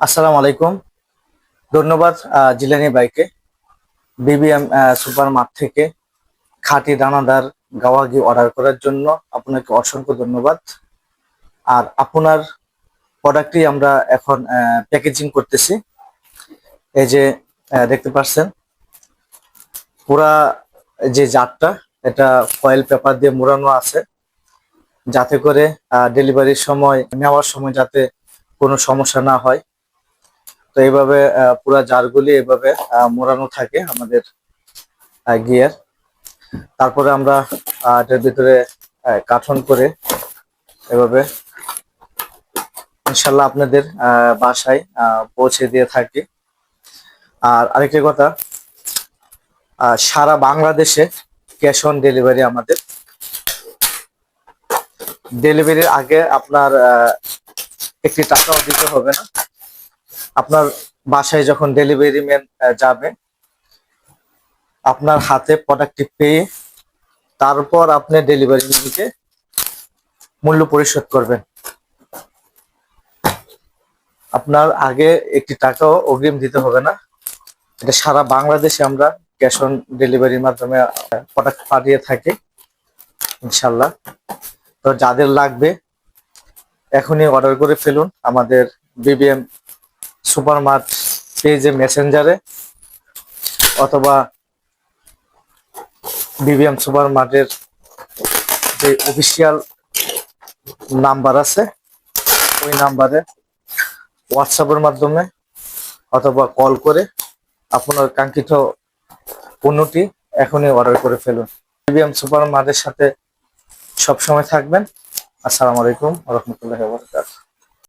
আসসালামু আলাইকুম। ধন্যবাদ জিলানি বাইকে বিবিএম সুপার মার্ট থেকে খাঁটি দানাদার গাওয়া ঘি অর্ডার করার জন্য আপনাকে অসংখ্য ধন্যবাদ। আর আপনার প্রোডাক্টটি আমরা এখন প্যাকেজিং করতেছি। এই যে দেখতে পাচ্ছেন, পুরা যে জারটা, এটা ফয়েল পেপার দিয়ে মোড়ানো আছে। যাতে করে ডেলিভারির সময়, নেওয়ার সময় যাতে কোনো সমস্যা না হয়। এইভাবে পুরা জারগুলি এভাবে মোড়ানো থাকে আমাদের গিয়ার। তারপরে আমরা এটার ভিতরে কাঠন করে এভাবে ইনশাল্লাহ আপনাদের বাসায় পৌঁছে দিয়ে থাকি। আর আরেকটি কথা সারা বাংলাদেশে ক্যাশ অন ডেলিভারি আমাদের। ডেলিভারির আগে আপনার একটি টাকাও দিতে হবে না। আপনার বাসায় যখন ডেলিভারি ম্যান যাবে, আপনার হাতে প্রোডাক্টটি পেয়ে তারপর আপনি ডেলিভারি ম্যানকে মূল্য পরিশোধ করবেন। আপনার আগে একটি টাকাও অগ্রিম দিতে হবে না। এটা সারা বাংলাদেশে আমরা ক্যাশ অন ডেলিভারির মাধ্যমে প্রোডাক্ট পাঠিয়ে থাকি, ইনশাল্লাহ। তো যাদের লাগবে, এখনই অর্ডার করে ফেলুন। আমাদের বিবিএম সুপার মার্ট পেজে মেসেঞ্জারে অথবা বিবিএম সুপার মার্টের যে অফিসিয়াল নাম্বার আছে, ওই নাম্বারে হোয়াটসঅ্যাপের মাধ্যমে অথবা কল করে আপনার কাঙ্ক্ষিত পণ্যটি এখনই অর্ডার করে ফেলুন। বিবিএম সুপার মার্টের সাথে সবসময় থাকবেন। আসসালামু আলাইকুম রহমতুল্লাহ বরকাত